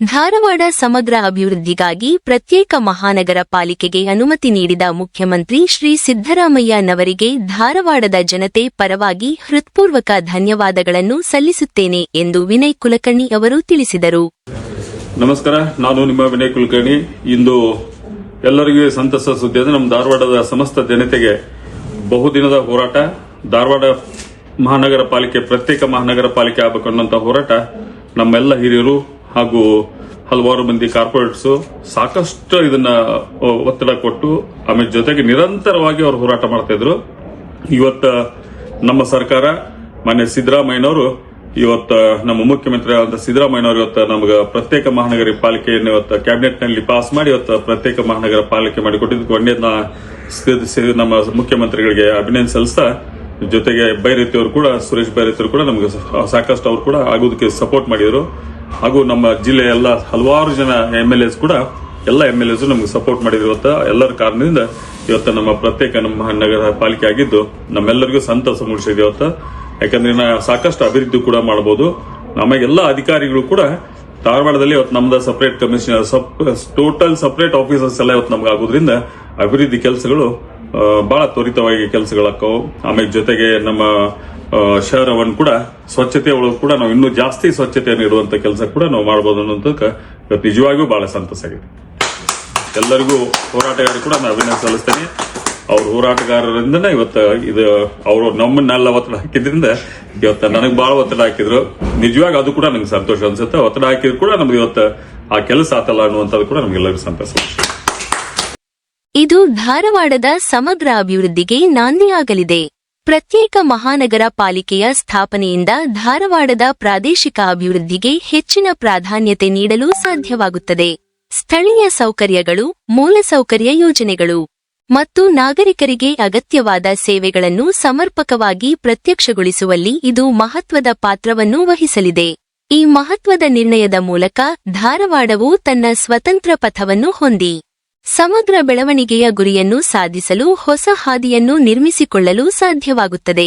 ಧಾರವಾಡ ಸಮಗ್ರ ಅಭಿವೃದ್ಧಿಗಾಗಿ ಪ್ರತ್ಯೇಕ ಮಹಾನಗರ ಪಾಲಿಕೆಗೆ ಅನುಮತಿ ನೀಡಿದ ಮುಖ್ಯಮಂತ್ರಿ ಶ್ರೀ ಸಿದ್ದರಾಮಯ್ಯನವರಿಗೆ ಧಾರವಾಡದ ಜನತೆ ಪರವಾಗಿ ಹೃತ್ಪೂರ್ವಕ ಧನ್ಯವಾದಗಳನ್ನು ಸಲ್ಲಿಸುತ್ತೇನೆ ಎಂದು ವಿನಯ್ ಕುಲಕರ್ಣಿ ಅವರು ತಿಳಿಸಿದರು. ನಮಸ್ಕಾರ, ನಾನು ನಿಮ್ಮ ವಿನಯ್ ಕುಲಕರ್ಣಿ. ಇಂದು ಎಲ್ಲರಿಗೂ ಸಂತಸ ಸುದ್ದಿ ನಮ್ಮ ಧಾರವಾಡದ ಸಮಸ್ತ ಜನತೆಗೆ ಬಹುದಿನದ ಹೋರಾಟ, ಧಾರವಾಡ ಮಹಾನಗರ ಪಾಲಿಕೆ, ಪ್ರತ್ಯೇಕ ಮಹಾನಗರ ಪಾಲಿಕೆ ಆಗಬೇಕು ಹೋರಾಟ ನಮ್ಮೆಲ್ಲ ಹಿರಿಯರು ಹಾಗೂ ಹಲವಾರು ಮಂದಿ ಕಾರ್ಪೊರೇಟ್ಸ್ ಸಾಕಷ್ಟು ಇದನ್ನ ಒತ್ತಡ ಕೊಟ್ಟು ಆಮೇಲೆ ಜೊತೆಗೆ ನಿರಂತರವಾಗಿ ಅವರು ಹೋರಾಟ ಮಾಡ್ತಾ ಇದ್ರು. ಇವತ್ತ ನಮ್ಮ ಸರ್ಕಾರ, ಮಾನ್ಯ ಸಿದ್ದರಾಮಯ್ಯನವರು, ಇವತ್ತು ನಮ್ಮ ಮುಖ್ಯಮಂತ್ರಿ ಆದ ಸಿದ್ದರಾಮಯ್ಯನವರು ಇವತ್ತು ನಮಗೆ ಪ್ರತ್ಯೇಕ ಮಹಾನಗರ ಪಾಲಿಕೆಯನ್ನು ಇವತ್ತು ಕ್ಯಾಬಿನೆಟ್ನಲ್ಲಿ ಪಾಸ್ ಮಾಡಿ ಇವತ್ತು ಪ್ರತ್ಯೇಕ ಮಹಾನಗರ ಪಾಲಿಕೆ ಮಾಡಿಕೊಟ್ಟಿದ್ದಕ್ಕೆ ಒಂದೇ ನಮ್ಮ ಮುಖ್ಯಮಂತ್ರಿಗಳಿಗೆ ಅಭಿನಂದನೆ ಸಲ್ಲಿಸ್ತಾ, ಜೊತೆಗೆ ಬೈರತಿಯವರು ಕೂಡ, ಸುರೇಶ್ ಬೈರತಿಯವರು ಕೂಡ ನಮಗೆ ಸಾಕಷ್ಟು ಅವರು ಕೂಡ ಆಗೋದಕ್ಕೆ ಸಪೋರ್ಟ್ ಮಾಡಿದ್ರು. ಹಾಗೂ ನಮ್ಮ ಜಿಲ್ಲೆಯ ಎಲ್ಲ ಹಲವಾರು ಜನ ಎಂ ಎಲ್ ಎಸ್ ಕೂಡ ಎಲ್ಲ ಎಂ ಎಲ್ ಎಸ್ ನಮ್ಗೆ ಸಪೋರ್ಟ್ ಮಾಡಿದ್ರು ಇವತ್ತು ಎಲ್ಲರ ಕಾರಣದಿಂದ ಇವತ್ತು ನಮ್ಮ ಪ್ರತ್ಯೇಕ ನಮ್ಮ ನಗರ ಪಾಲಿಕೆ ಆಗಿದ್ದು ನಮ್ಮೆಲ್ಲರಿಗೂ ಸಂತಸ ಮೂಡಿಸಿದೆ ಇವತ್ತು. ಯಾಕಂದ್ರೆ ನಾ ಸಾಕಷ್ಟು ಅಭಿವೃದ್ಧಿ ಕೂಡ ಮಾಡಬಹುದು ನಮಗೆಲ್ಲ ಅಧಿಕಾರಿಗಳು ಕೂಡ ಧಾರವಾಡದಲ್ಲಿ ಇವತ್ತು ನಮ್ದು separate commissioner total separate officers ಎಲ್ಲ ಇವತ್ತು ನಮ್ಗೆ ಆಗೋದ್ರಿಂದ ಅಭಿವೃದ್ಧಿ ಕೆಲಸಗಳು ಬಹಳ ತ್ವರಿತವಾಗಿ ಕೆಲಸಗಳಾಕ್ಕವು ಆಮೇಲೆ ಜೊತೆಗೆ ನಮ್ಮ ಶಹರವನ್ನು ಕೂಡ ಸ್ವಚ್ಛತೆ ಒಳಗೆ ಕೂಡ ನಾವು ಇನ್ನೂ ಜಾಸ್ತಿ ಸ್ವಚ್ಛತೆಯನ್ನು ಇಡುವಂತ ಕೆಲಸ ಕೂಡ ನಾವು ಮಾಡಬಹುದು ಅನ್ನೋದಕ್ಕೆ ನಿಜವಾಗಿಯೂ ಬಹಳ ಸಂತಸ ಆಗಿದೆ. ಎಲ್ಲರಿಗೂ ಹೋರಾಟಗಾರರು ಕೂಡ ನಾನು ಅಭಿನಂದನೆ ಸಲ್ಲಿಸ್ತೇನೆ. ಅವ್ರ ಹೋರಾಟಗಾರರಿಂದ ಇವತ್ತು ಇದು ಅವರು ನಮ್ಮನ್ನೆಲ್ಲ ಒತ್ತಡ ಹಾಕಿದ್ರಿಂದ ಇವತ್ತು ನನಗೆ ಬಹಳ ಒತ್ತಡ ಹಾಕಿದ್ರು. ನಿಜವಾಗಿ ಅದು ಕೂಡ ನಂಗೆ ಸಂತೋಷ ಅನ್ಸುತ್ತೆ. ಒತ್ತಡ ಹಾಕಿದ್ರು ಕೂಡ ನಮ್ಗೆ ಇವತ್ತು ಆ ಕೆಲಸ ಆತಲ್ಲ ಅನ್ನುವಂಥದ್ದು ಕೂಡ ನಮ್ಗೆಲ್ಲರಿಗೂ ಸಂತೋಷ ಇದು ಧಾರವಾಡದ ಸಮಗ್ರ ಅಭಿವೃದ್ಧಿಗೆ ನಾಂದಿಯಾಗಲಿದೆ ಪ್ರತ್ಯೇಕ ಮಹಾನಗರ ಪಾಲಿಕೆಯ ಸ್ಥಾಪನೆಯಿಂದ ಧಾರವಾಡದ ಪ್ರಾದೇಶಿಕ ಅಭಿವೃದ್ಧಿಗೆ ಹೆಚ್ಚಿನ ಪ್ರಾಧಾನ್ಯತೆ ನೀಡಲು ಸಾಧ್ಯವಾಗುತ್ತದೆ. ಸ್ಥಳೀಯ ಸೌಕರ್ಯಗಳು ಮೂಲಸೌಕರ್ಯ ಯೋಜನೆಗಳು ಮತ್ತು ನಾಗರಿಕರಿಗೆ ಅಗತ್ಯವಾದ ಸೇವೆಗಳನ್ನು ಸಮರ್ಪಕವಾಗಿ ಪ್ರತ್ಯಕ್ಷಗೊಳಿಸುವಲ್ಲಿ ಇದು ಮಹತ್ವದ ಪಾತ್ರವನ್ನು ವಹಿಸಲಿದೆ. ಈ ಮಹತ್ವದ ನಿರ್ಣಯದ ಮೂಲಕ ಧಾರವಾಡವು ತನ್ನ ಸ್ವತಂತ್ರ ಪಥವನ್ನು ಹೊಂದಿ. ಸಮಗ್ರ ಬೆಳವಣಿಗೆಯ ಗುರಿಯನ್ನು ಸಾಧಿಸಲು ಹೊಸ ಹಾದಿಯನ್ನು ನಿರ್ಮಿಸಿಕೊಳ್ಳಲು ಸಾಧ್ಯವಾಗುತ್ತದೆ.